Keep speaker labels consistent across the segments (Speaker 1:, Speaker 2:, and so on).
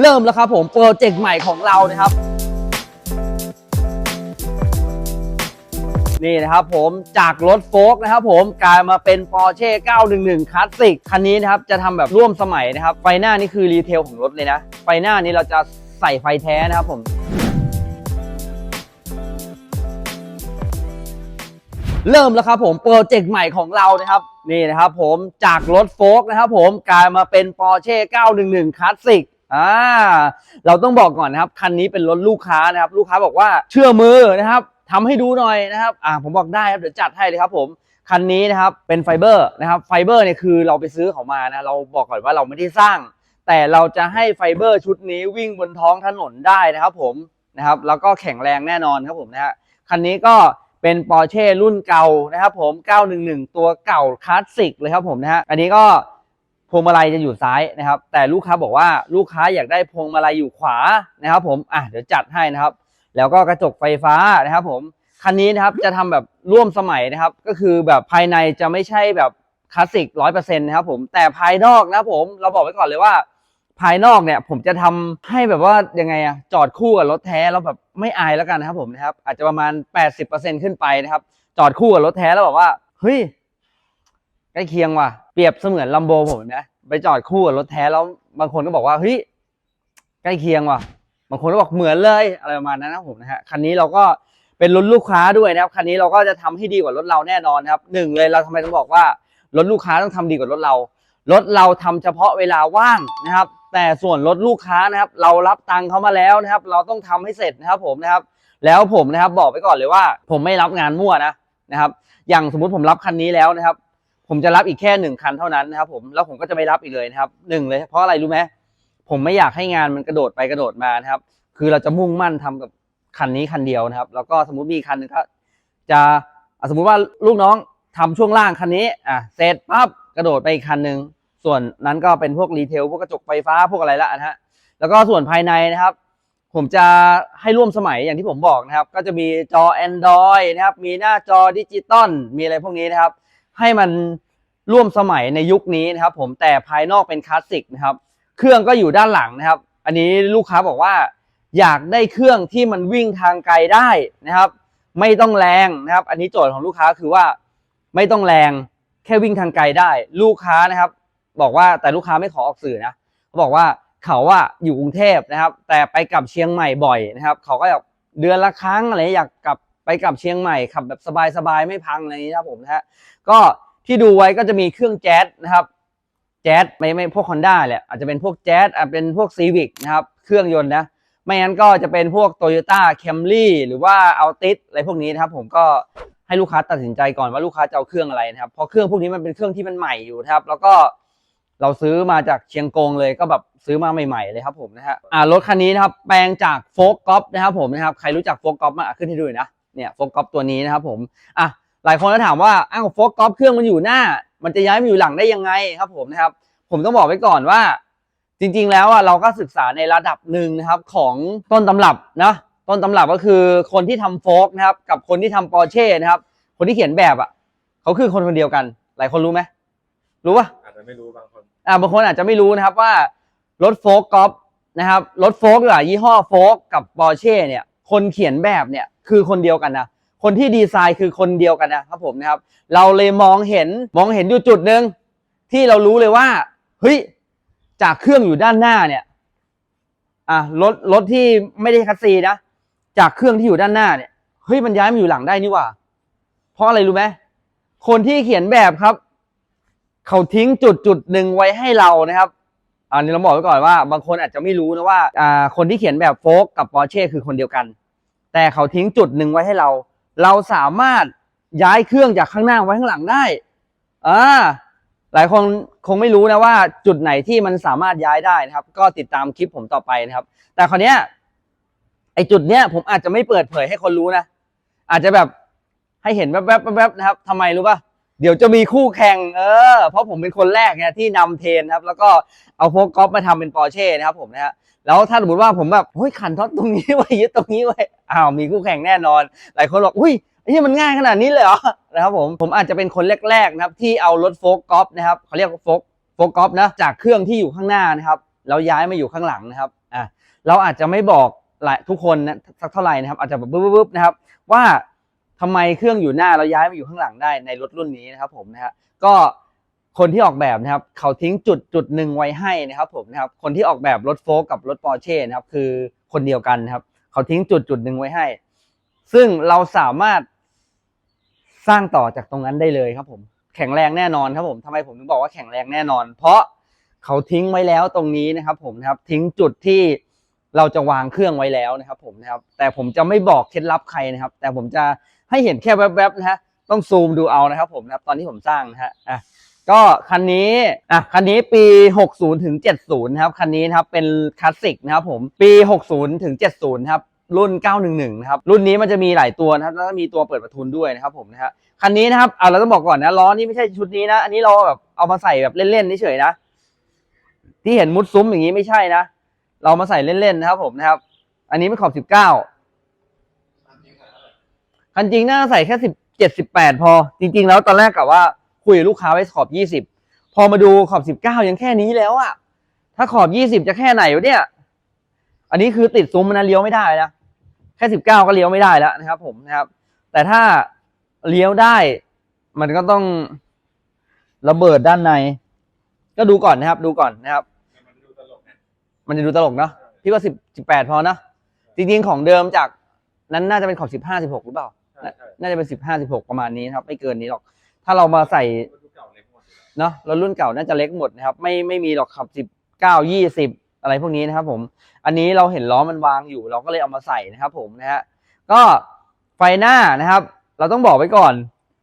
Speaker 1: เริ่มแล้วครับผมโปรเจกต์ใหม่ของเรานะครับ นี่นะครับผมจากรถโฟล์กนะครับผมกลายมาเป็น Porsche 911 Classic คันนี้นะครับจะทำแบบร่วมสมัยนะครับ ไฟหน้านี่คือรีเทลของรถเลยนะ ไฟหน้านี้เราจะใส่ไฟแท้นะครับผมเริ่มแล้วครับผมโปรเจกต์ใหม่ของเรานะครับนี่นะครับผมจากรถโฟล์กนะครับผมกลายมาเป็น Porsche 911 Classic อ่าเราต้องบอกก่อนนะครับคันนี้เป็นรถลูกค้านะครับ ลูกค้าบอกว่าเชื่อมือนะครับทำให้ดูหน่อยนะครับอ่าผมบอกได้ครับเดี๋ยวจัดให้เลยครับผมคันนี้นะครับเป็นไฟเบอร์นะครับไฟเบอร์เนี่ยคือเราไปซื้อเขามานะเราบอกก่อนว่าเราไม่ได้สร้าง แต่เราจะให้ไฟเบอร์ชุดนี้วิ่งบนท้องถนนได้นะครับผมนะครับแล้วก็แข็งแรงแน่นอนครับผมนะฮะคันนี้ก็เป็น Porsche รุ่นเก่านะครับผม 911 ตัวเก่าคลาสสิกเลยครับผมนะฮะอันนี้ก็ พวงมาลัยจะอยู่ซ้ายนะครับ แต่ลูกค้าบอกว่าลูกค้าอยากได้พวงมาลัยอยู่ขวานะครับผมอะเดี๋ยวจัดให้นะครับ แล้วก็กระจกไฟฟ้านะครับผมคันนี้นะครับจะทำแบบร่วมสมัยนะครับ ก็คือแบบภายในจะไม่ใช่แบบคลาสสิกร้อยเปอร์เซ็นต์นะครับผมแต่ภายนอกนะผมเราบอกไว้ก่อนเลยว่า ภายนอกเนี่ยผมจะทำให้แบบว่ายังไงอะจอดคู่กับรถแท้แล้วแบบไม่อายแล้วกันนะครับผมนะครับอาจจะประมาณ 80%ขึ้นไปนะครับ จอดคู่กับรถแท้แล้วบอกว่าเฮ้ยใกล้เคียงว่ะ เปรียบเสมือนลัมโบผมเห็นะไปจอดคู่กับรถแท้แล้วบางคนก็บอกว่าเฮ้ยใกล้เคียงว่ะ บางคนก็บอกเหมือนเลยอะไรประมาณนั้นนะผมนะฮะคันนี้เราก็เป็นรถลูกค้าด้วยนะครับคันนี้เราก็จะทำให้ดีกว่ารถเราแน่นอนครับหนึ่งเลยเราทำไมต้องบอกว่ารถลูกค้าต้องทำดีกว่ารถเรารถเราทำเฉพาะเวลาว่างนะครับ แต่ส่วนรถลูกค้านะครับ เรารับตังค์เขามาแล้วนะครับ เราต้องทำให้เสร็จนะครับผมนะครับ แล้วผมนะครับบอกไปก่อนเลยว่า ผมไม่รับงานมั่วนะนะครับ อย่างสมมุติผมรับคันนี้แล้วนะครับ ผมจะรับอีกแค่หนึ่งคันเท่านั้นนะครับผมแล้วผมก็จะไม่รับอีกเลยนะครับหนึ่งเลย เพราะอะไรรู้ไหมผมไม่อยากให้งานมันกระโดดไปกระโดดมานะครับ คือเราจะมุ่งมั่นทำกับคันนี้คันเดียวนะครับ แล้วก็สมมติมีคันหนึงก็จะสมมุติว่าลูกน้องทำช่วงล่างคันนี้อะเสร็จปั๊บกระโดดไปอีกคันหนึ่งส่วนนั้นก็เป็นพวกรีเทลพวกกระจกไฟฟ้าพวกอะไรละนะฮะแล้วก็ส่วนภายในนะครับ ผมจะให้ร่วมสมัยอย่างที่ผมบอกนะครับ ก็จะมีจอ Android นะครับ มีหน้าจอดิจิตอลมีอะไรพวกนี้นะครับ ให้มันร่วมสมัยในยุคนี้นะครับ ผมแต่ภายนอกเป็นคลาสสิกนะครับ เครื่องก็อยู่ด้านหลังนะครับ อันนี้ลูกค้าบอกว่า อยากได้เครื่องที่มันวิ่งทางไกลได้นะครับ ไม่ต้องแรงนะครับ อันนี้โจทย์ของลูกค้าคือว่าไม่ต้องแรงแค่วิ่งทางไกลได้ ลูกค้านะครับ บอกว่าแต่ลูกค้าไม่ขอออกสื่อนะเขาบอกว่าเขาอะอยู่กรุงเทพนะครับ แต่ไปกลับเชียงใหม่บ่อยนะครับ เขาก็อยากเดือนละครั้งอะไรอยากกลับ กลับเชียงใหม่ขับแบบสบายๆไม่พังอะไรนี้นะครับผมนะฮะก็ที่ดูไว้ก็จะมีเครื่องแจ๊สนะครับแจ๊สไม่ไม่พวก Honda แหละอาจจะเป็นพวกแจ๊สอาจเป็นพวก Civic นะครับเครื่องยนต์นะไม่งั้นก็จะเป็นพวก Toyota Camry หรือว่า Altis อะไรพวกนี้นะครับ ผมก็ให้ลูกค้าตัดสินใจก่อนว่าลูกค้าจะเอาเครื่องอะไรนะครับเพราะเครื่องพวกนี้มันเป็นเครื่องที่มันใหม่อยู่นะครับ แล้วก็เราซื้อมาจากเชียงกงเลยก็แบบซื้อมาใหม่ๆเลยครับผมนะฮะอ่ารถคันนี้นะครับแปลงจากโฟกกอฟนะครับผมนะครับใครรู้จักโฟกกอฟมาขึ้นให้ดูหน่อยนะ เนี่ยโฟกกอฟตัวนี้นะครับผมอะหลายคนก็ถามว่าอ้าวโฟกกอฟเครื่องมันอยู่หน้า มันจะย้ายมาอยู่หลังได้ยังไงครับผมนะครับ ผมต้องบอกไว้ก่อนว่า จริง ๆ แล้วอะเราก็ศึกษาในระดับหนึ่งนะครับของต้นตำรับนะต้นตำรับก็คือคนที่ทำโฟกนะครับ กับคนที่ทำปอร์เช่นะครับ คนที่เขียนแบบอะเขาคือคนคนเดียวกัน หลายคนรู้ไหมรู้ปะ
Speaker 2: อาจจะไม่รู้บางคน
Speaker 1: อ่าบางคนอาจจะไม่รู้นะครับว่ารถโฟกกอล์ฟนะครับรถโฟกหรือยี่ห้อโฟกกับปอร์เช่เนี่ย คนเขียนแบบเนี่ย คือคนเดียวกันนะคนที่ดีไซน์คือคนเดียวกันนะครับผมนะครับ เราเลยมองเห็นมองเห็นอยู่จุดหนึ่งที่เรารู้เลยว่าเฮ้ยจากเครื่องอยู่ด้านหน้าเนี่ยอะรถรถที่ไม่ได้คัสซีนะจากเครื่องที่อยู่ด้านหน้าเนี่ยเฮ้ยมันย้ายมาอยู่หลังได้นี่ว่า เพราะอะไรรู้ไหมคนที่เขียนแบบครับ เขาทิ้งจุดจุดหนึ่งไว้ให้เรานะครับอันนี้เราบอกไว้ก่อนว่า บางคนอาจจะไม่รู้นะว่าอ่าคนที่เขียนแบบโฟกกับปอร์เช่คือคนเดียวกัน แต่เขาทิ้งจุดหนึ่งไว้ให้เรา เราสามารถย้ายเครื่องจากข้างหน้าไว้ข้างหลังได้อ่าหลายคนคงไม่รู้นะว่าจุดไหนที่มันสามารถย้ายได้นะครับ ก็ติดตามคลิปผมต่อไปนะครับ แต่คราวเนี้ยไอจุดเนี้ยผมอาจจะไม่เปิดเผยให้คนรู้นะ อาจจะแบบให้เห็นแวบๆแวบๆนะครับทำไมรู้ป่ะเดี๋ยวจะมีคู่แข่งเออเพราะผมเป็นคนแรกเนี่ยที่นำเทนครับ แล้วก็เอาโฟกอล์ฟมาทำเป็นปอร์เช่นะครับผมนะฮะ แล้วถ้าสมมติว่าผมแบบเฮ้ยขันท็อตตรงนี้ไว้ยึดตรงนี้ไว้อ้าวมีคู่แข่งแน่นอน หลายคนบอกอุ้ยไอ้นี่มันง่ายขนาดนี้เลยเหรอนะครับผมผมอาจจะเป็นคนแรกๆนะครับที่เอารถโฟกอล์ฟนะครับเขาเรียกว่าโฟกโฟกอล์ฟนะจากเครื่องที่อยู่ข้างหน้านะครับแล้วย้ายมาอยู่ข้างหลังนะครับอะเราอาจจะไม่บอกหลายทุกคนนะสักเท่าไหร่นะครับอาจจะแบบบึ๊บๆนะครับว่าทำไมเครื่องอยู่หน้าเราย้ายมาอยู่ข้างหลังได้ในรถรุ่นนี้นะครับผมนะฮะก็ คนที่ออกแบบนะครับเขาทิ้งจุดจุดหนึ่งไว้ให้นะครับผมนะครับคนที่ออกแบบรถโฟล์กกับรถปอร์เช่นะครับคือคนเดียวกันนะครับ เขาทิ้งจุดจุดหนึ่งไว้ให้ ซึ่งเราสามารถสร้างต่อจากตรงนั้นได้เลยครับผมแข็งแรงแน่นอนครับผมทำไมผมถึงบอกว่าแข็งแรงแน่นอน เพราะเขาทิ้งไว้แล้วตรงนี้นะครับ ผมนะครับทิ้งจุดที่เราจะวางเครื่องไว้แล้วนะครับ ผมนะครับ แต่ผมจะไม่บอกเคล็ดลับใครนะครับ แต่ผมจะให้เห็นแค่แวบๆนะฮะต้องซูมดูเอานะครับ ผมนะครับ ตอนที่ผมสร้างนะฮะอะ ก็คันนี้อะคันนี้ปี 60ถึง70นะครับคันนี้นะครับเป็นคลาสสิกนะครับผมปี 60ถึง70นะครับรุ่น 911 นะครับ รุ่นนี้มันจะมีหลายตัวนะครับ แล้วก็มีตัวเปิดประทุนด้วยนะครับผมนะฮะคันนี้นะครับอ่าเราต้องบอกก่อนนะ ล้อนี่ไม่ใช่ชุดนี้นะ อันนี้เราแบบเอามาใส่แบบเล่นๆเฉยๆนะ ที่เห็นมุดซุ้มอย่างนี้ไม่ใช่นะ เรามาใส่เล่นๆนะครับผมนะครับ อันนี้ไม่ขอบ 19 คันจริงน่าใส่แค่สิบเจ็ดสิบแปดพอ จริง ๆ แล้วตอนแรกกะว่า คุยกับลูกค้าไว้ขอบยี่สิบพอมาดูขอบสิบเก้ายังแค่นี้แล้วอะถ้าขอบยี่สิบจะแค่ไหนวะเนี่ย อันนี้คือติดซุ้มมันนะเลี้ยวไม่ได้นะแค่สิบเก้าก็เลี้ยวไม่ได้แล้วนะครับ ผมนะครับ แต่ถ้าเลี้ยวได้ มันก็ต้องระเบิดด้านใน ก็ดูก่อนนะครับ ดูก่อนนะครับ
Speaker 2: มันดูตลกไง
Speaker 1: มันจะดูตลกเนาะพี่ว่าสิบสิบแปดพอเนาะจริงๆของเดิมจากนั้นน่าจะเป็นขอบสิบห้าสิบหกหรือเปล่า
Speaker 2: ใช่ใช่
Speaker 1: น่าจะเป็นสิบห้าสิบหกประมาณนี้นะครับ ไม่เกินนี้หรอก ถ้าเรามาใส่
Speaker 2: เก่าเล็กหมดอยู่แล้ว
Speaker 1: เนาะรถรุ่นเก่าน่าจะเล็กหมดนะครับ ไม่ไม่มีหรอกขับสิบเก้ายี่สิบอะไรพวกนี้นะครับผม อันนี้เราเห็นล้อมันวางอยู่ เราก็เลยเอามาใส่นะครับผมนะฮะก็ไฟหน้านะครับ เราต้องบอกไว้ก่อน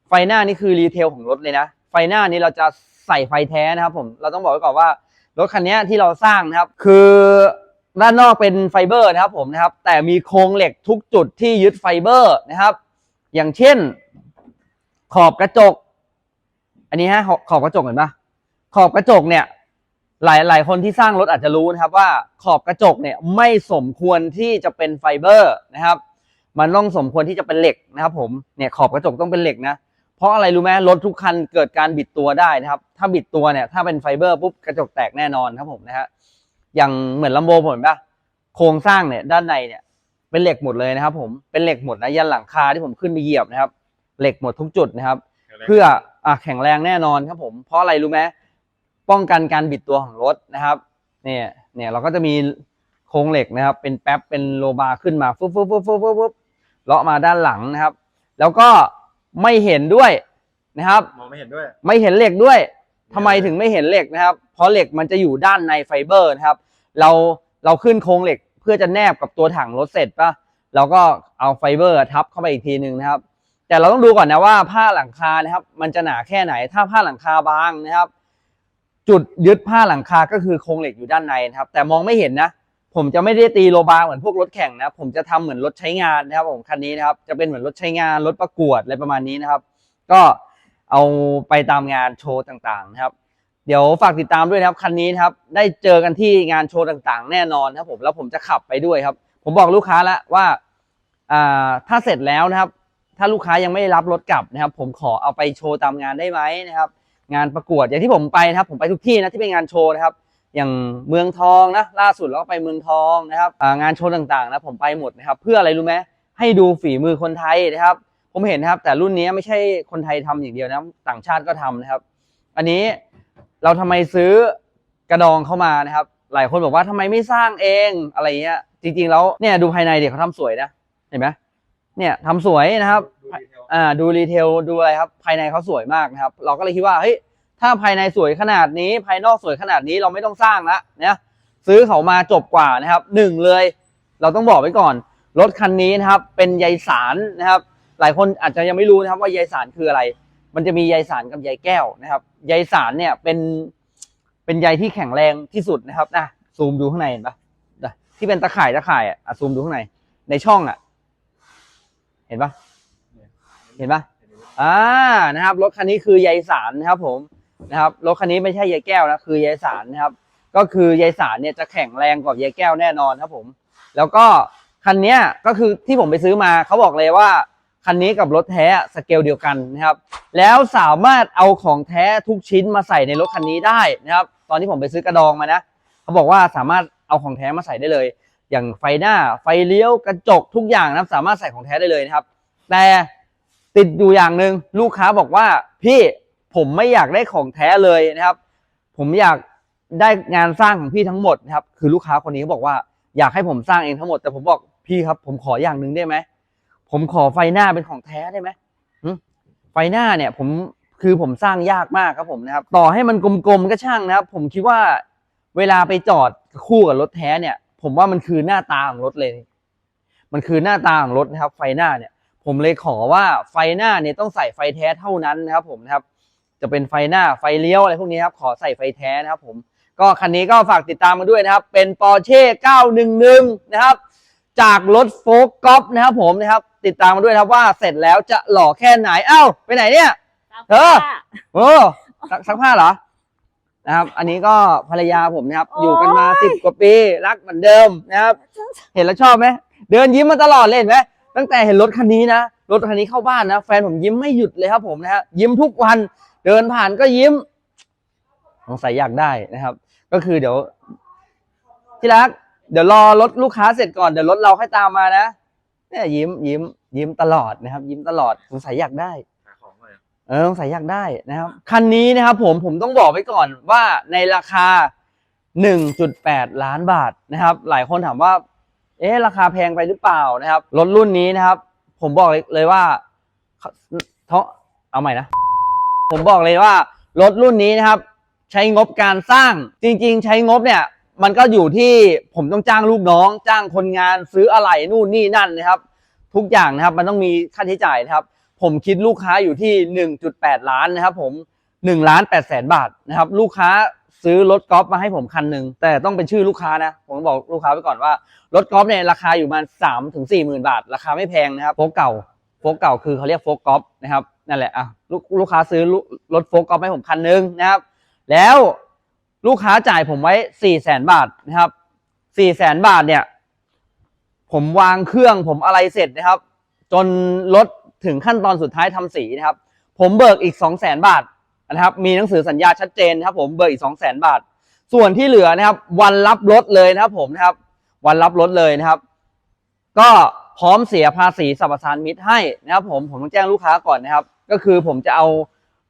Speaker 1: ไฟหน้านี่คือรีเทลของรถเลยนะ ไฟหน้านี้เราจะใส่ไฟแท้นะครับ ผมเราต้องบอกไว้ก่อนว่ารถคันนี้ที่เราสร้างนะครับ คือด้านนอกเป็นไฟเบอร์นะครับผมนะครับ แต่มีโครงเหล็กทุกจุดที่ยึดไฟเบอร์นะครับ อย่างเช่น ขอบกระจก อันนี้ฮะขอบขอบกระจกเห็นปะขอบกระจกเนี่ย หลายหลายคนที่สร้างรถอาจจะรู้นะครับว่าขอบกระจกเนี่ยไม่สมควรที่จะเป็นไฟเบอร์นะครับ มันต้องสมควรที่จะเป็นเหล็กนะครับ ผมเนี่ยขอบกระจกต้องเป็นเหล็กนะเพราะอะไรรู้ไหมรถทุกคันเกิดการบิดตัวได้นะครับ ถ้าบิดตัวเนี่ยถ้าเป็นไฟเบอร์ปุ๊บกระจกแตกแน่นอนครับผมนะฮะอย่างเหมือนลำโบผมเห็นปะโครงสร้างเนี่ยด้านในเนี่ยเป็นเหล็กหมดเลยนะครับ ผมเป็นเหล็กหมดนะยันหลังคาที่ผมขึ้นไปเหยียบนะครับ เหล็กหมดทุกจุดนะครับ เพื่ออะ แข็งแรงแน่นอนครับผมเพราะอะไรรู้ไหมป้องกันการบิดตัวของรถนะครับเนี่ยเนี่ยเราก็จะมีโครงเหล็กนะครับ เป็นแป๊บเป็นโลบาร์ขึ้นมาฟึบฟึบฟึบฟึบฟึบฟึบเลาะมาด้านหลังนะครับ แล้วก็ไม่เห็นด้วยนะครับ
Speaker 2: มองไม่เห็นด้วย
Speaker 1: ไม่เห็นเหล็กด้วยทำไมถึงไม่เห็นเหล็กนะครับ เพราะเหล็กมันจะอยู่ด้านในไฟเบอร์นะครับ เราเราขึ้นโครงเหล็กเพื่อจะแนบกับตัวถังรถเสร็จปะเราก็เอาไฟเบอร์ทับเข้าไปอีกทีหนึ่งนะครับ แต่เราต้องดูก่อนนะว่าผ้าหลังคานะครับ มันจะหนาแค่ไหน ถ้าผ้าหลังคาบางนะครับ จุดยึดผ้าหลังคาก็คือโครงเหล็กอยู่ด้านในนะครับ แต่มองไม่เห็นนะ ผมจะไม่ได้ตีโลบาร์เหมือนพวกรถแข่งนะ ผมจะทำเหมือนรถใช้งานนะครับผมคันนี้นะครับ จะเป็นเหมือนรถใช้งานรถประกวดอะไรประมาณนี้นะครับ ก็เอาไปตามงานโชว์ต่างๆนะครับ เดี๋ยวฝากติดตามด้วยนะครับคันนี้นะครับ ได้เจอกันที่งานโชว์ต่างๆ แน่นอนนะครับผมแล้วผมจะขับไปด้วยครับ ผมบอกลูกค้าแล้วว่าอ่าถ้าเสร็จแล้วนะครับ ถ้าลูกค้ายังไม่ได้รับรถกลับนะครับ ผมขอเอาไปโชว์ตามงานได้ไหมนะครับ งานประกวดอย่างที่ผมไปนะครับ ผมไปทุกที่นะที่เป็นงานโชว์นะครับ อย่างเมืองทองนะล่าสุดเราก็ไปเมืองทองนะครับงานโชว์ต่างๆนะผมไปหมดนะครับ เพื่ออะไรรู้ไหมให้ดูฝีมือคนไทยนะครับ ผมเห็นนะครับ แต่รุ่นนี้ไม่ใช่คนไทยทำอย่างเดียวนะต่างชาติก็ทำนะครับ อันนี้เราทำไมซื้อกระดองเข้ามานะครับ หลายคนบอกว่าทำไมไม่สร้างเองอะไรเงี้ยจริงๆแล้วเนี่ยดูภายในเด็กเขาทำสวยนะเห็นไหม เนี่ยทำสวยนะครับ
Speaker 2: ดูดีเทล
Speaker 1: อ่าดูรีเทลดูอะไรครับ ภายในเขาสวยมากนะครับ เราก็เลยคิดว่าเฮ้ยถ้าภายในสวยขนาดนี้ภายนอกสวยขนาดนี้เราไม่ต้องสร้างละเนี่ยซื้อเขามาจบกว่านะครับหนึ่งเลย เราต้องบอกไว้ก่อน รถคันนี้นะครับ เป็นใยสารนะครับ หลายคนอาจจะยังไม่รู้นะครับว่าใยสารคืออะไร มันจะมีใยสารกับใยแก้วนะครับใยสารเนี่ยเป็นเป็นใยที่แข็งแรงที่สุดนะครับนะซูมดูข้างในเห็นปะนะที่เป็นตะข่ายตะข่ายอะอะซูมดูข้างในในช่องอะ เห็นปะเห็นปะอ่านะครับ รถคันนี้คือใยสารนะครับผมนะครับรถคันนี้ไม่ใช่ใยแก้วนะคือใยสารนะครับ ก็คือใยสารเนี่ยจะแข็งแรงกว่าใยแก้วแน่นอนครับผม แล้วก็คันนี้ก็คือที่ผมไปซื้อมาเขาบอกเลยว่าคันนี้กับรถแท้สเกลเดียวกันนะครับ แล้วสามารถเอาของแท้ทุกชิ้นมาใส่ในรถคันนี้ได้นะครับ ตอนที่ผมไปซื้อกระดองมานะเขาบอกว่าสามารถเอาของแท้มาใส่ได้เลย อย่างไฟหน้าไฟเลี้ยวกระจกทุกอย่างนะครับสามารถใส่ของแท้ได้เลยนะครับ แต่ติดอยู่อย่างหนึ่งลูกค้าบอกว่าพี่ผมไม่อยากได้ของแท้เลยนะครับ ผมอยากได้งานสร้างของพี่ทั้งหมดนะครับ คือลูกค้าคนนี้เขาบอกว่าอยากให้ผมสร้างเองทั้งหมด แต่ผมบอกพี่ครับ ผมขออย่างหนึ่งได้ไหมผมขอไฟหน้าเป็นของแท้ได้ไหมไฟหน้าเนี่ยผมคือผมสร้างยากมากครับผมนะครับ ต่อให้มันกลมๆก็ช่างนะครับ ผมคิดว่าเวลาไปจอดคู่กับรถแท้เนี่ย ผมว่ามันคือหน้าตาของรถเลย มันคือหน้าตาของรถนะครับ ไฟหน้าเนี่ย ผมเลยขอว่าไฟหน้าเนี่ยต้องใส่ไฟแท้เท่านั้นนะครับ ผมนะครับ จะเป็นไฟหน้าไฟเลี้ยวอะไรพวกนี้ครับ ขอใส่ไฟแท้นะครับ ผมก็คันนี้ก็ฝากติดตามมาด้วยนะครับ เป็น Porsche 911 นะครับ จากรถโฟล์กกอล์ฟนะครับผมนะครับ ติดตามมาด้วยนะครับว่าเสร็จแล้วจะหล่อแค่ไหน เอ้า ไปไหนเนี่ย เออโอ้ซักซักผ้าเหรอ นะครับ อันนี้ก็ภรรยาผมนะครับ
Speaker 3: โอ้ย
Speaker 1: อยู่กันมาสิบกว่าปีรักเหมือนเดิมนะครับ เห็นแล้วชอบไหมเดินยิ้มมาตลอดเลยเห็นไหมตั้งแต่เห็นรถคันนี้นะรถคันนี้เข้าบ้านนะแฟนผมยิ้มไม่หยุดเลยครับผมนะฮะยิ้มทุกวันเดินผ่านก็ยิ้มสงสัยอยากได้นะครับ ก็คือเดี๋ยวที่รัก เดี๋ยวรอรถลูกค้าเสร็จก่อนเดี๋ยวรถเราค่อยตามมานะเนี่ยยิ้มยิ้มยิ้มตลอดนะครับ ยิ้มตลอดสงสัยอยากได้ เออสงสัยอยากได้นะครับคันนี้นะครับผมผมต้องบอกไว้ก่อนว่าในราคา 1.8 ล้านบาทนะครับ หลายคนถามว่า เอ๊ะราคาแพงไปหรือเปล่านะครับรถรุ่นนี้นะครับ ผมบอกเลยว่าเทาเอาใหม่นะ ผมบอกเลยว่ารถรุ่นนี้นะครับ ใช้งบการสร้างจริง ๆ ใช้งบเนี่ยมันก็อยู่ที่ผมต้องจ้างลูกน้อง จ้างคนงานซื้ออะไรนู่นนี่นั่นนะครับ ทุกอย่างนะครับ มันต้องมีค่าใช้จ่ายนะครับ ผมคิดลูกค้าอยู่ที่ 1.8 ล้านนะครับผม1ล้าน8แสนบาทนะครับลูกค้าซื้อรถกอล์ฟมาให้ผมคันหนึ่งแต่ต้องเป็นชื่อลูกค้านะ ผมบอกลูกค้าไปก่อนว่ารถกอล์ฟเนี่ยราคาอยู่ประมาณสามถึงสี่หมื่นบาท ราคาไม่แพงนะครับโฟกเก่าโฟกเก่าคือเขาเรียกโฟกกอล์ฟนะครับนั่นแหละอะลูกลูกค้าซื้อรถโฟกกอล์ฟให้ผมคันหนึ่งนะครับแล้วลูกค้าจ่ายผมไว้สี่แสนบาทนะครับสี่แสนบาทเนี่ย ผมวางเครื่องผมอะไรเสร็จนะครับ จนรถ ถึงขั้นตอนสุดท้ายทำสีนะครับ ผมเบิกอีกสองแสนบาทนะครับ มีหนังสือสัญญาชัดเจนนะครับ ผมเบิกอีกสองแสนบาท ส่วนที่เหลือนะครับ วันรับรถเลยนะครับ ผมนะครับ วันรับรถเลยนะครับ ก็พร้อมเสียภาษีสรรพสานมิตรให้นะครับ ผมผมต้องแจ้งลูกค้าก่อนนะครับ ก็คือผมจะเอา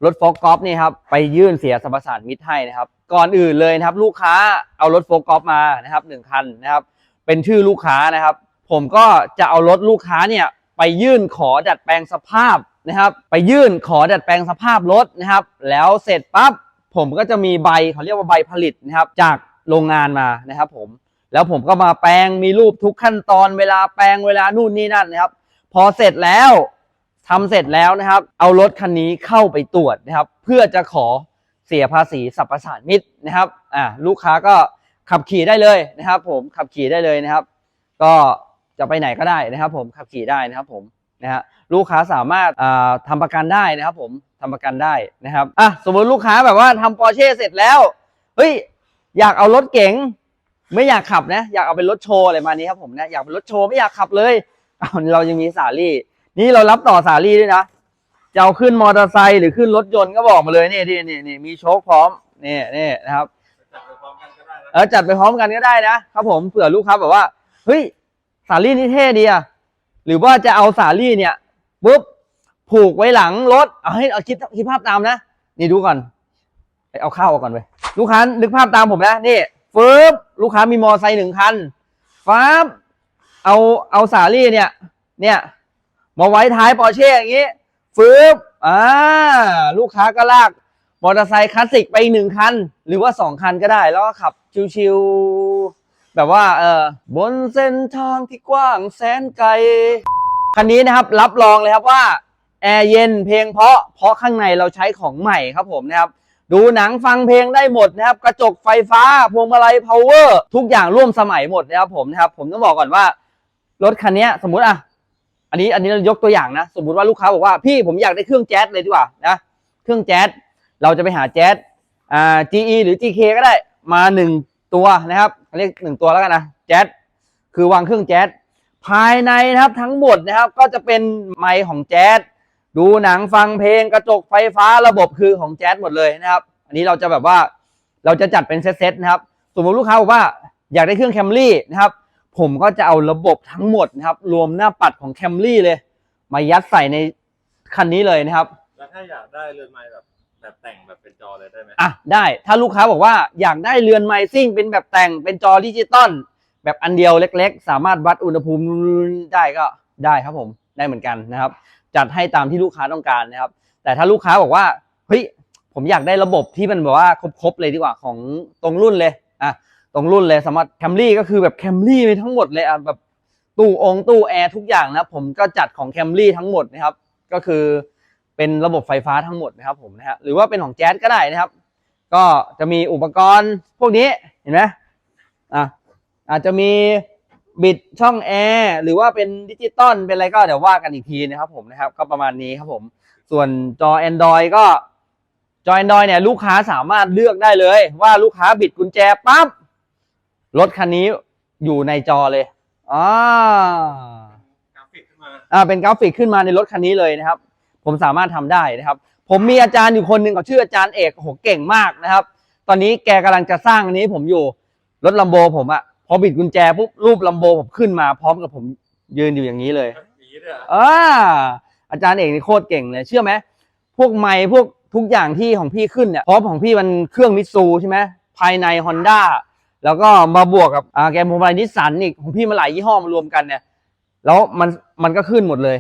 Speaker 1: รถโฟกกอล์ฟนี่ครับไปยื่นเสียสรรพสานมิตรให้นะครับ ก่อนอื่นเลยนะครับ ลูกค้าเอารถโฟกกอล์ฟมานะครับหนึ่งคันนะครับ เป็นชื่อลูกค้านะครับ ผมก็จะเอารถลูกค้าเนี่ย ไปยื่นขอดัดแปลงสภาพนะครับ ไปยื่นขอดัดแปลงสภาพรถนะครับ แล้วเสร็จปั๊บผมก็จะมีใบเขาเรียกว่าใบผลิตนะครับ จากโรงงานมานะครับผมแล้วผมก็มาแปลงมีรูปทุกขั้นตอนเวลาแปลงเวลานู่นนี่นั่นนะครับ พอเสร็จแล้วทำเสร็จแล้วนะครับ เอารถคันนี้เข้าไปตรวจนะครับ เพื่อจะขอเสียภาษีสรรพสานมิตนะครับอ่าลูกค้าก็ขับขี่ได้เลยนะครับ ผมขับขี่ได้เลยนะครับ ก็ จะไปไหนก็ได้นะครับ ผมขับขี่ได้นะครับ ผมนะฮะลูกค้าสามารถอ่าทำประกันได้นะครับ ผมทำประกันได้นะครับอะสมมติลูกค้าแบบว่าทำปอร์เช่เสร็จแล้วเฮ้ยอยากเอารถเก๋งไม่อยากขับนะ อยากเอาเป็นรถโชว์อะไรมานี้ครับผมนะอยากเป็นรถโชว์ไม่อยากขับเลยเอาเรายังมีสาลี่ นี่เรารับต่อสาลี่ด้วยนะจะเอาขึ้นมอเตอร์ไซค์หรือขึ้นรถยนต์ก็บอกมาเลยนี่นี่นี่นี่มีโชคพร้อมนี่นี่นะครับ
Speaker 2: จัดไปพร้อมกันก็ได้
Speaker 1: เออจัดไปพร้อมกันก็ได้นะครับผมเผื่อลูกค้าแบบว่าเฮ้ย สาลี่นี่เท่ดีอะหรือว่าจะเอาสาลี่เนี่ยปุ๊บผูกไว้หลังรถเอาให้เอาคิดคิดภาพตามนะ นี่ดูก่อนเอาข้าวออกก่อนไปลูกค้านึกภาพตามผมนะนี่ฟืบลูกค้ามีมอไซค์หนึ่งคันฟ้าบเอาเอาสาลี่เนี่ย เนี่ยมาไว้ท้ายปอร์เช่อย่างงี้ฟืบอ่าลูกค้าก็ลากมอเตอร์ไซค์คลาสสิกไปอีกหนึ่งคัน หรือว่าสองคันก็ได้ แล้วก็ขับชิวๆ แบบว่าเออบนเส้นทางที่กว้างแสนไกล คันนี้นะครับรับรองเลยครับว่าแอร์เย็นเพลงเพราะเพราะข้างในเราใช้ของใหม่ครับผมนะครับดูหนังฟังเพลงได้หมดนะครับ กระจกไฟฟ้าพวงมาลัย power ทุกอย่างร่วมสมัยหมดนะครับผมนะครับ ผมต้องบอกก่อนว่ารถคันนี้สมมุติอะอันนี้อันนี้เรายกตัวอย่างนะ สมมุติว่าลูกค้าบอกว่าพี่ผมอยากได้เครื่องแจ๊สเลยดีกว่านะเครื่องแจ๊สเราจะไปหาแจ๊สอ่า GE หรือ GK ก็ได้มาหนึ่ง ตัวนะครับเรียกหนึ่งตัวแล้วกันนะแจ๊สคือวางเครื่องแจ๊สภายในนะครับทั้งหมดนะครับก็จะเป็นไมค์ของแจ๊สดูหนังฟังเพลงกระจกไฟฟ้าระบบคือของแจ๊สหมดเลยนะครับ อันนี้เราจะแบบว่าเราจะจัดเป็นเซตๆนะครับสมมติลูกค้าบอกว่าอยากได้เครื่องแคมรี่นะครับ ผมก็จะเอาระบบทั้งหมดนะครับ รวมหน้าปัดของแคมรี่เลย มายัดใส่ในคันนี้เลยนะครับ
Speaker 2: แล้วถ้าอยากได้เรือนไม้แบบ แบบแต่งแบบเป็นจอเลยได้ไหม
Speaker 1: อะได้ถ้าลูกค้าบอกว่าอยากได้เรือนไมซิ่งเป็นแบบแต่งเป็นจอดิจิตอลแบบอันเดียวเล็ก ๆ สามารถวัดอุณหภูมิได้ก็ได้ครับผมได้เหมือนกันนะครับ จัดให้ตามที่ลูกค้าต้องการนะครับ แต่ถ้าลูกค้าบอกว่าเฮ้ยผมอยากได้ระบบที่มันแบบว่าครบๆเลยดีกว่าของตรงรุ่นเลยอะตรงรุ่นเลยสามารถแคมรี่ก็คือแบบแคมรี่ไปทั้งหมดเลยอะแบบตู้องตู้แอร์ทุกอย่างนะผมก็จัดของแคมรี่ทั้งหมดนะครับ ก็คือ เป็นระบบไฟฟ้าทั้งหมดนะครับผมนะฮะหรือว่าเป็นของแจ๊สก็ได้นะครับ ก็จะมีอุปกรณ์พวกนี้เห็นไหมอะอาจจะมีบิดช่องแอร์หรือว่าเป็นดิจิตอลเป็นอะไรก็เดี๋ยวว่ากันอีกทีนะครับผมนะครับ ก็ประมาณนี้ครับผม ส่วนจอ Android ก็จอ Android เนี่ยลูกค้าสามารถเลือกได้เลย ว่าลูกค้าบิดกุญแจปั๊บรถคันนี้อยู่ในจอเลยอ่า
Speaker 2: กราฟิกขึ้นมา
Speaker 1: อ่าเป็นกราฟิกขึ้นมาในรถคันนี้เลยนะครับ ผมสามารถทำได้นะครับ ผมมีอาจารย์อยู่คนหนึ่งเขาชื่ออาจารย์เอกโอ้โหเก่งมากนะครับ ตอนนี้แกกำลังจะสร้างอันนี้ให้ผมอยู่รถลัมโบผมอะพอบิดกุญแจปุ๊บรูปลัมโบผมขึ้นมาพร้อมกับผมยืนอยู่อย่างนี้เลย
Speaker 2: อย่างนี้ด้วยเหรอ
Speaker 1: อ่าอาจารย์เอกนี่โคตรเก่งเลยเชื่อไหมพวกไม้พวกทุกอย่างที่ของพี่ขึ้นเนี่ยเพราะของพี่มันเครื่องมิตซูใช่ไหมภายใน Honda แล้วก็มาบวกกับอ่าแกมโมบายนิสสันอีกของพี่มาหลายยี่ห้อมารวมกันเนี่ย แล้วมันมันก็ขึ้นหมดเลย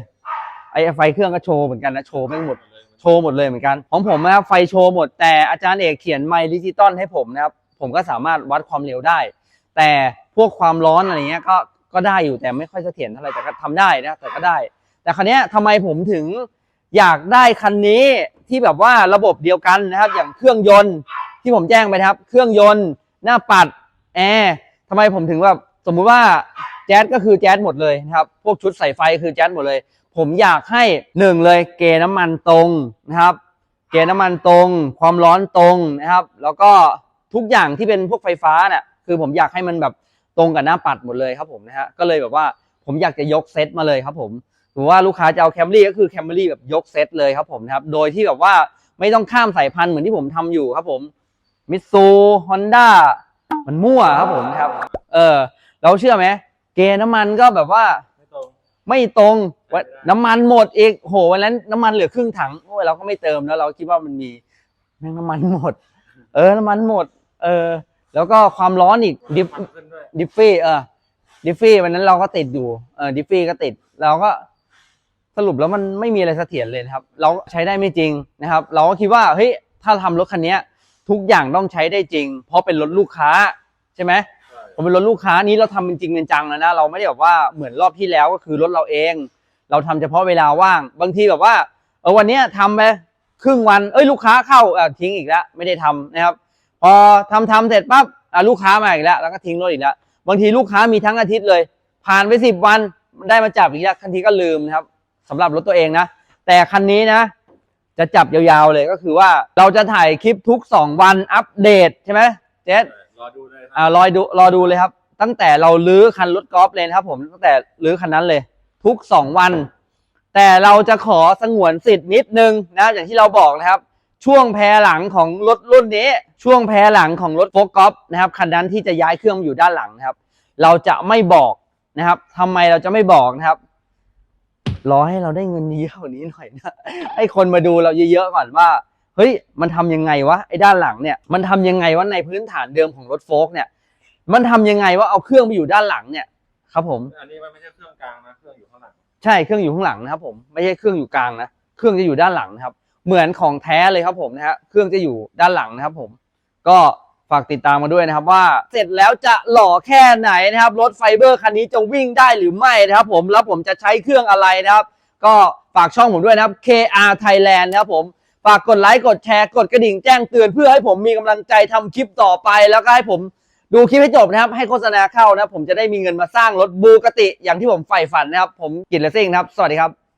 Speaker 1: ไอ้ไฟเครื่องก็โชว์เหมือนกันนะโชว์ไม่หมดโชว์หมดเลยเหมือนกัน ของผมนะครับไฟโชว์หมดแต่อาจารย์เอกเขียนไมค์ดิจิตอลให้ผมนะครับผมก็สามารถวัดความเร็วได้ แต่พวกความร้อนอะไรเงี้ยก็ก็ได้อยู่แต่ไม่ค่อยเสถียรเท่าไหร่แต่ก็ทำได้นะแต่ก็ได้ แต่คันนี้ทำไมผมถึงอยากได้คันนี้ที่แบบว่าระบบเดียวกันนะครับ อย่างเครื่องยนต์ที่ผมแจ้งไปนะครับ เครื่องยนต์ หน้าปัดแอร์ทำไมผมถึงแบบสมมุติว่าแจ๊สก็คือแจ๊สหมดเลยนะครับ พวกชุดใส่ไฟคือแจ๊สหมดเลย ผมอยากให้หนึ่งเลยเกณฑ์น้ำมันตรงนะครับ เกณฑ์น้ำมันตรง ความร้อนตรงนะครับ แล้วก็ทุกอย่างที่เป็นพวกไฟฟ้าเนี่ยคือผมอยากให้มันแบบตรงกับหน้าปัดหมดเลยครับผมนะฮะก็เลยแบบว่าผมอยากจะยกเซตมาเลยครับผมหรือว่าลูกค้าจะเอาแคมรี่ก็คือแคมรี่แบบยกเซตเลยครับผมนะครับโดยที่แบบว่าไม่ต้องข้ามสายพันธุ์เหมือนที่ผมทำอยู่ครับผมมิตซูฮอนด้ามันมั่วครับผมนะครับ เออ เราเชื่อไหมเกณฑ์น้ำมันก็แบบว่า
Speaker 2: ไม่ตรง
Speaker 1: ไม่ตรง ว่าน้ำมันหมดอีกโหวันนั้นน้ำมันเหลือครึ่งถังโอ้ยเราก็ไม่เติมแล้ว เราคิดว่ามันมีแม่งน้ำมันหมด เออน้ำมันหมด เออ แล้วก็ความร้อนอีกดิฟ
Speaker 2: มันขึ้นด้วย
Speaker 1: ดิฟฟี่เออดิฟฟี่วันนั้นเราก็ติดอยู่เออดิฟฟี่ก็ติดเราก็สรุปแล้วมันไม่มีอะไรเสถียรเลยนะครับ เราใช้ได้ไม่จริงนะครับ เราก็คิดว่าเฮ้ยถ้าทำรถคันเนี้ยทุกอย่างต้องใช้ได้จริง เพราะเป็นรถลูกค้าใช่ไหม
Speaker 2: ใช่
Speaker 1: ผมเป็นรถลูกค้านี้เราทำเป็นจริงเป็นจังแล้วนะเราไม่ได้แบบว่าเหมือนรอบที่แล้วก็คือรถเราเอง เราทำเฉพาะเวลาว่างบางทีแบบว่าเออวันเนี้ยทำไปครึ่งวันเอ้ยลูกค้าเข้าอะทิ้งอีกแล้วไม่ได้ทำนะครับ พอทำทำเสร็จปั๊บอะลูกค้ามาอีกแล้วแล้วก็ทิ้งรถอีกแล้วบางทีลูกค้ามีทั้งอาทิตย์เลย ผ่านไปสิบวันได้มาจับอีกแล้วทันทีก็ลืมนะครับสำหรับรถตัวเองนะ แต่คันนี้นะ จะจับยาวๆเลยก็คือว่าเราจะถ่ายคลิปทุกสองวันอัปเดตใช่ไหมเจษ
Speaker 2: รอดูเลยนะ
Speaker 1: อ่ารอดูรอดูเลยครับ ตั้งแต่เราลื้อคันรถกอล์ฟเลยนะครับผมตั้งแต่ลื้อคันนั้นเลย ทุกสองวัน แต่เราจะขอสงวนสิทธิ์นิดนึงนะ อย่างที่เราบอกนะครับ ช่วงแพรหลังของรถรุ่นนี้ ช่วงแพรหลังของรถโฟล์กอล์ฟนะครับคันนั้นที่จะย้ายเครื่องอยู่ด้านหลังนะครับ เราจะไม่บอกนะครับทำไมเราจะไม่บอกนะครับรอให้เราได้เงินเยอะกว่านี้หน่อยนะให้คนมาดูเราเยอะๆก่อนว่าเฮ้ยมันทำยังไงวะไอ้ด้านหลังเนี่ยมันทำยังไงวะในพื้นฐานเดิมของรถโฟล์กเนี่ยมันทำยังไงว่าเอาเครื่องไปอยู่ด้านหลังเนี่ย ครับผม
Speaker 2: อันนี้มันไม่ใช่เครื่องกลางนะเครื่องอยู่ข้างหลัง
Speaker 1: ใช่เครื่องอยู่ข้างหลังนะครับผมไม่ใช่เครื่องอยู่กลางนะเครื่องจะอยู่ด้านหลังนะครับ เหมือนของแท้เลยครับผมนะฮะเครื่องจะอยู่ด้านหลังนะครับ ผม ก็ฝากติดตามมาด้วยนะครับว่าเสร็จแล้วจะหล่อแค่ไหนนะครับรถไฟเบอร์คันนี้จะวิ่งได้หรือไม่นะครับ ผมแล้วผมจะใช้เครื่องอะไรนะครับ ก็ฝากช่องผมด้วยนะครับ KR Thailand นะครับผมฝากกดไลค์กดแชร์กดกระดิ่งแจ้งเตือนเพื่อให้ผมมีกำลังใจทำคลิปต่อไปแล้วก็ให้ผม ดูคลิปให้จบนะครับ ให้โฆษณาเข้านะครับผมจะได้มีเงินมาสร้างรถบูกติ อย่างที่ผมใฝ่ฝันนะครับ ผมกิตเลเซิ่งนะครับ สวัสดีครับ